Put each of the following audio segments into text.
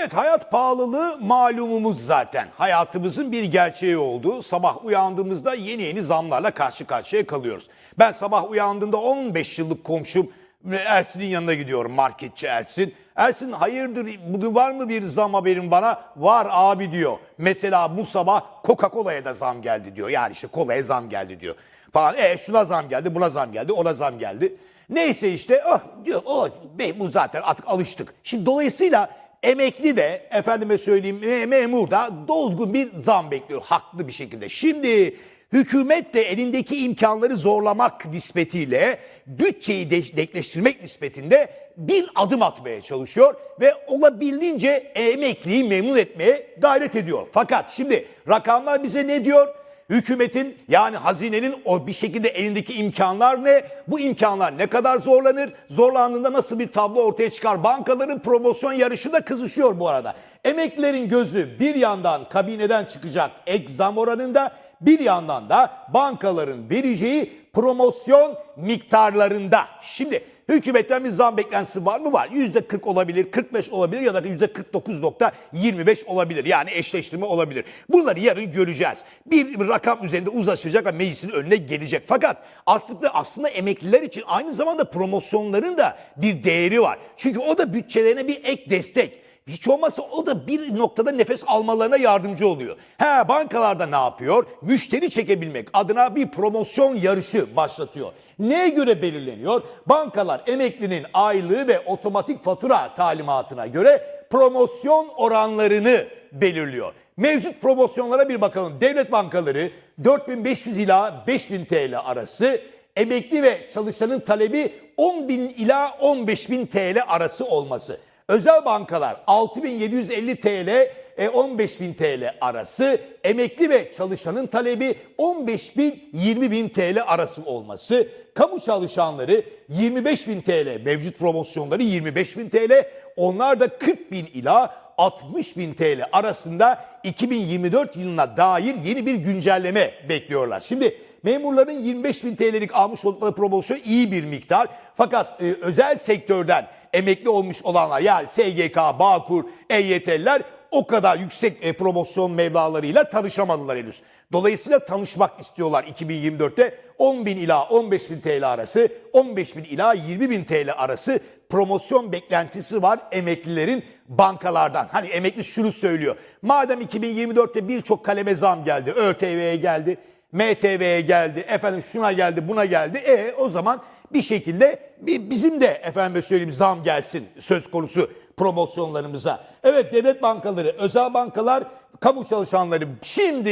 Evet hayat pahalılığı malumumuz zaten. Hayatımızın bir gerçeği oldu. Sabah uyandığımızda yeni yeni zamlarla karşı karşıya kalıyoruz. Ben sabah uyandığımda 15 yıllık komşum Ersin'in yanına gidiyorum marketçi Ersin. Ersin hayırdır bugün var mı bir zam haberin bana? Var abi diyor. Mesela bu sabah Coca-Cola'ya da zam geldi diyor. Yani işte kolaya zam geldi diyor. Falan. E şuna zam geldi, buna zam geldi, ona zam geldi. Neyse işte oh, diyor, oh, be, bu zaten artık alıştık. Şimdi dolayısıyla emekli de efendime söyleyeyim me- memur da dolgun bir zam bekliyor haklı bir şekilde. Şimdi hükümet de elindeki imkanları zorlamak nispetiyle bütçeyi de- denkleştirmek nispetinde bir adım atmaya çalışıyor ve olabildiğince emekliyi memnun etmeye gayret ediyor. Fakat şimdi rakamlar bize ne diyor? Hükümetin yani hazinenin o bir şekilde elindeki imkanlar ne? Bu imkanlar ne kadar zorlanır? Zorlandığında nasıl bir tablo ortaya çıkar? Bankaların promosyon yarışı da kızışıyor bu arada. Emeklilerin gözü bir yandan kabineden çıkacak ek oranında bir yandan da bankaların vereceği promosyon miktarlarında. Şimdi hükümetten bir zam beklentisi var mı? Var. %40 olabilir, 45 olabilir ya da %49.25 olabilir. Yani eşleştirme olabilir. Bunları yarın göreceğiz. Bir rakam üzerinde uzlaşacak ve meclisin önüne gelecek. Fakat aslında aslında emekliler için aynı zamanda promosyonların da bir değeri var. Çünkü o da bütçelerine bir ek destek. Hiç olmazsa o da bir noktada nefes almalarına yardımcı oluyor. He bankalarda ne yapıyor? Müşteri çekebilmek adına bir promosyon yarışı başlatıyor. Neye göre belirleniyor? Bankalar emeklinin aylığı ve otomatik fatura talimatına göre promosyon oranlarını belirliyor. Mevcut promosyonlara bir bakalım. Devlet bankaları 4500 ila 5000 TL arası, emekli ve çalışanın talebi 10.000 ila 15.000 TL arası olması. Özel bankalar 6750 TL, e, 15.000 TL arası, emekli ve çalışanın talebi 15.000 20.000 TL arası olması, kamu çalışanları 25.000 TL, mevcut promosyonları 25.000 TL, onlar da 40.000 ila 60.000 TL arasında 2024 yılına dair yeni bir güncelleme bekliyorlar. Şimdi memurların 25.000 TL'lik almış oldukları promosyon iyi bir miktar. Fakat e, özel sektörden emekli olmuş olanlar yani SGK, Bağkur, EYT'liler o kadar yüksek e, promosyon mevlalarıyla tanışamadılar henüz. Dolayısıyla tanışmak istiyorlar 2024'te 10 bin ila 15 bin TL arası, 15 bin ila 20 bin TL arası promosyon beklentisi var emeklilerin bankalardan. Hani emekli şunu söylüyor. Madem 2024'te birçok kaleme zam geldi, ÖTV'ye geldi, MTV'ye geldi, efendim şuna geldi, buna geldi. E o zaman bir şekilde bizim de efendim söyleyeyim zam gelsin söz konusu promosyonlarımıza. Evet devlet bankaları, özel bankalar, kamu çalışanları şimdi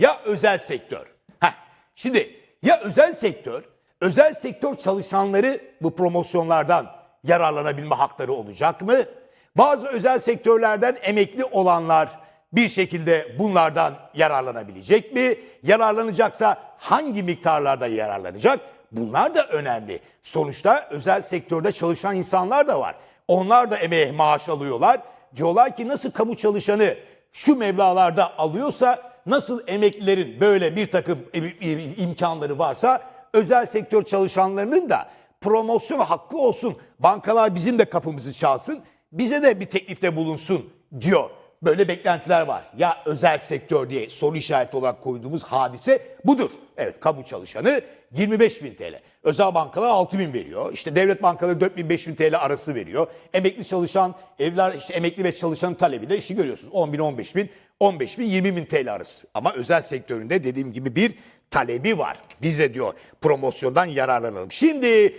ya özel sektör. Heh, şimdi ya özel sektör, özel sektör çalışanları bu promosyonlardan yararlanabilme hakları olacak mı? Bazı özel sektörlerden emekli olanlar bir şekilde bunlardan yararlanabilecek mi? Yararlanacaksa hangi miktarlarda yararlanacak? Bunlar da önemli. Sonuçta özel sektörde çalışan insanlar da var. Onlar da emeğe maaş alıyorlar. Diyorlar ki nasıl kamu çalışanı şu meblalarda alıyorsa nasıl emeklilerin böyle bir takım imkanları varsa özel sektör çalışanlarının da promosyon hakkı olsun. Bankalar bizim de kapımızı çalsın. Bize de bir teklifte bulunsun diyor. Böyle beklentiler var. Ya özel sektör diye soru işareti olarak koyduğumuz hadise budur. Evet kamu çalışanı 25 bin TL. Özel bankalar 6 bin veriyor. İşte devlet bankaları 4 bin 5 bin TL arası veriyor. Emekli çalışan, evler işte emekli ve çalışanın talebi de işi görüyorsunuz. 10 bin 15 bin, 15 bin 20 bin TL arası. Ama özel sektöründe dediğim gibi bir talebi var. Biz de diyor promosyondan yararlanalım. Şimdi